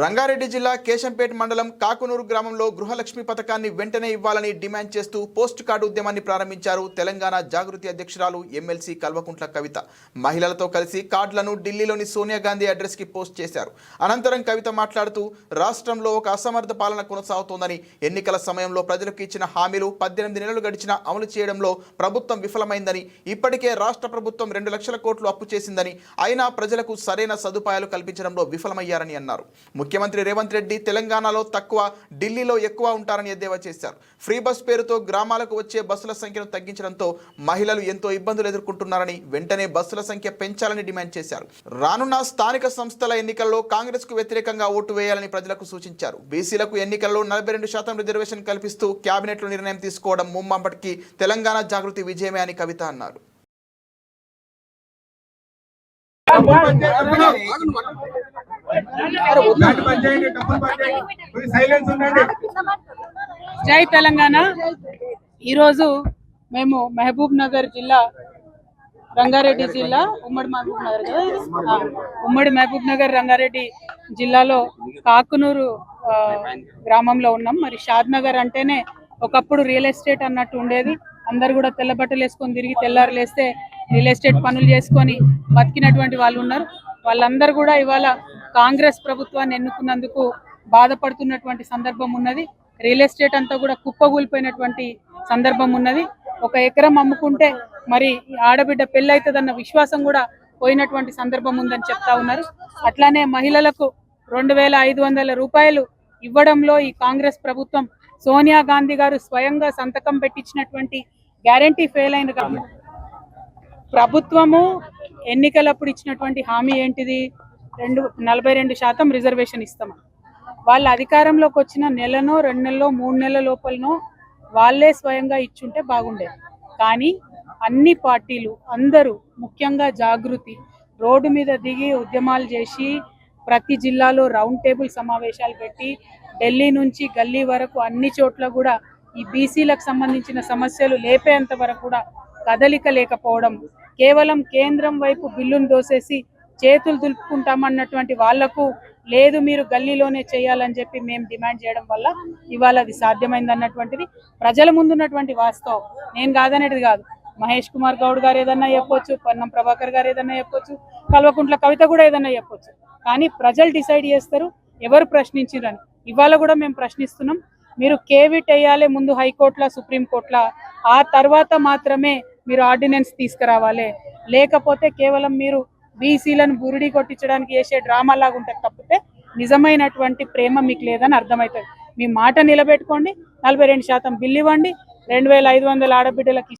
రంగారెడ్డి జిల్లా కేశంపేట మండలం కాకునూరు గ్రామంలో గృహలక్ష్మి పథకాన్ని వెంటనే ఇవ్వాలని డిమాండ్ చేస్తూ పోస్ట్ కార్డు ఉద్యమాన్ని ప్రారంభించారు తెలంగాణ జాగృతి అధ్యక్షురాలు ఎమ్మెల్సీ కల్వకుంట్ల కవిత. మహిళలతో కలిసి కార్డులను ఢిల్లీలోని సోనియా గాంధీ అడ్రస్కి పోస్ట్ చేశారు. అనంతరం కవిత మాట్లాడుతూ రాష్ట్రంలో ఒక అసమర్థ పాలన కొనసాగుతోందని ఎన్నికల సమయంలో ప్రజలకు ఇచ్చిన హామీలు పద్దెనిమిది నెలలు గడిచినా అమలు చేయడంలో ప్రభుత్వం విఫలమైందని ఇప్పటికే రాష్ట్ర ప్రభుత్వం రెండు లక్షల కోట్లు అప్పు చేసిందని అయినా ప్రజలకు సరైన సదుపాయాలు కల్పించడంలో విఫలమయ్యారని అన్నారు. ముఖ్యమంత్రి రేవంత్ రెడ్డి తెలంగాణలో తక్కువ ఢిల్లీలో ఎక్కువ ఉంటారని ఎద్దేవా చేశారు. ఫ్రీ బస్ పేరుతో గ్రామాలకు వచ్చే బస్సుల సంఖ్యను తగ్గించడంతో మహిళలు ఎంతో ఇబ్బందులు ఎదుర్కొంటున్నారని వెంటనే బస్సుల సంఖ్య పెంచాలని డిమాండ్ చేశారు. రానున్న స్థానిక సంస్థల ఎన్నికల్లో కాంగ్రెస్కు వ్యతిరేకంగా ఓటు వేయాలని ప్రజలకు సూచించారు. బీసీలకు ఎన్నికల్లో నలభై రెండు శాతం రిజర్వేషన్ కల్పిస్తూ క్యాబినెట్లో నిర్ణయం తీసుకోవడం ముమ్మంపటికి తెలంగాణ జాగృతి విజయమే అని కవిత అన్నారు. జై తెలంగాణ. ఈరోజు మేము మహబూబ్ నగర్ జిల్లా రంగారెడ్డి జిల్లా ఉమ్మడి మహబూబ్ నగర్ కదా ఉమ్మడి మహబూబ్ నగర్ రంగారెడ్డి జిల్లాలో కాకునూరు గ్రామంలో ఉన్నాం. మరి షాద్ నగర్ అంటేనే ఒకప్పుడు రియల్ ఎస్టేట్ అన్నట్టు ఉండేది. అందరు కూడా తెల్ల బట్టలు వేసుకొని తిరిగి తెల్లారు లేస్తే రియల్ ఎస్టేట్ పనులు చేసుకొని బతికినటువంటి వాళ్ళు ఉన్నారు. వాళ్ళందరూ కూడా ఇవాళ కాంగ్రెస్ ప్రభుత్వాన్ని ఎన్నుకున్నందుకు బాధపడుతున్నటువంటి సందర్భం ఉన్నది. రియల్ ఎస్టేట్ అంతా కూడా కుప్పగూలిపోయినటువంటి సందర్భం ఉన్నది. ఒక ఎకరం అమ్ముకుంటే మరి ఈ ఆడబిడ్డ పెళ్ళి అవుతుందన్న విశ్వాసం కూడా పోయినటువంటి సందర్భం ఉందని చెప్తా ఉన్నారు. అట్లానే మహిళలకు రెండు వేల ఐదు వందల రూపాయలు ఇవ్వడంలో ఈ కాంగ్రెస్ ప్రభుత్వం సోనియా గాంధీ గారు స్వయంగా సంతకం పెట్టించినటువంటి గ్యారంటీ ఫెయిల్ అయిన ప్రభుత్వము ఎన్నికలప్పుడు ఇచ్చినటువంటి హామీ ఏంటిది? రెండు నలభై రెండు శాతం రిజర్వేషన్ ఇస్తామని వాళ్ళ అధికారంలోకి వచ్చిన నెలనో రెండు నెలలో మూడు నెలల లోపలనో వాళ్ళే స్వయంగా ఇచ్చుంటే బాగుండేది కానీ అన్ని పార్టీలు అందరూ ముఖ్యంగా జాగృతి రోడ్డు మీద దిగి ఉద్యమాలు చేసి ప్రతి జిల్లాలో రౌండ్ టేబుల్ సమావేశాలు పెట్టి ఢిల్లీ నుంచి గల్లీ వరకు అన్ని చోట్ల కూడా ఈ బీసీలకు సంబంధించిన సమస్యలు లేపేంత వరకు కూడా కదలిక లేకపోవడం కేవలం కేంద్రం వైపు బిల్లును దోసేసి చేతులు దులుపుకుంటామన్నటువంటి వాళ్ళకు లేదు మీరు గల్లీలోనే చేయాలని చెప్పి మేము డిమాండ్ చేయడం వల్ల ఇవాళ అది సాధ్యమైంది అన్నటువంటిది ప్రజల ముందున్నటువంటి వాస్తవం. నేను కాదనేది కాదు. మహేష్ కుమార్ గౌడ్ గారు ఏదన్నా చెప్పొచ్చు పొన్నం ప్రభాకర్ గారు ఏదన్నా చెప్పొచ్చు కల్వకుంట్ల కవిత కూడా ఏదన్నా చెప్పొచ్చు. కానీ ప్రజలు డిసైడ్ చేస్తారు ఎవరు ప్రశ్నించారని ఇవాళ కూడా మేము ప్రశ్నిస్తున్నాం మీరు కేవిట్ వేయాలి ముందు హైకోర్టుల సుప్రీంకోర్టుల ఆ తర్వాత మాత్రమే మీరు ఆర్డినెన్స్ తీసుకురావాలి. లేకపోతే కేవలం మీరు బీసీలను బురిడి కొట్టించడానికి చేసే డ్రామా లాగా ఉంటుంది తప్పితే నిజమైనటువంటి ప్రేమ మీకు లేదని అర్థమవుతుంది. మీ మాట నిలబెట్టుకోండి నలభై రెండు శాతం బిల్లు ఇవ్వండి రెండు వేల ఐదు వందల ఆడబిడ్డలకి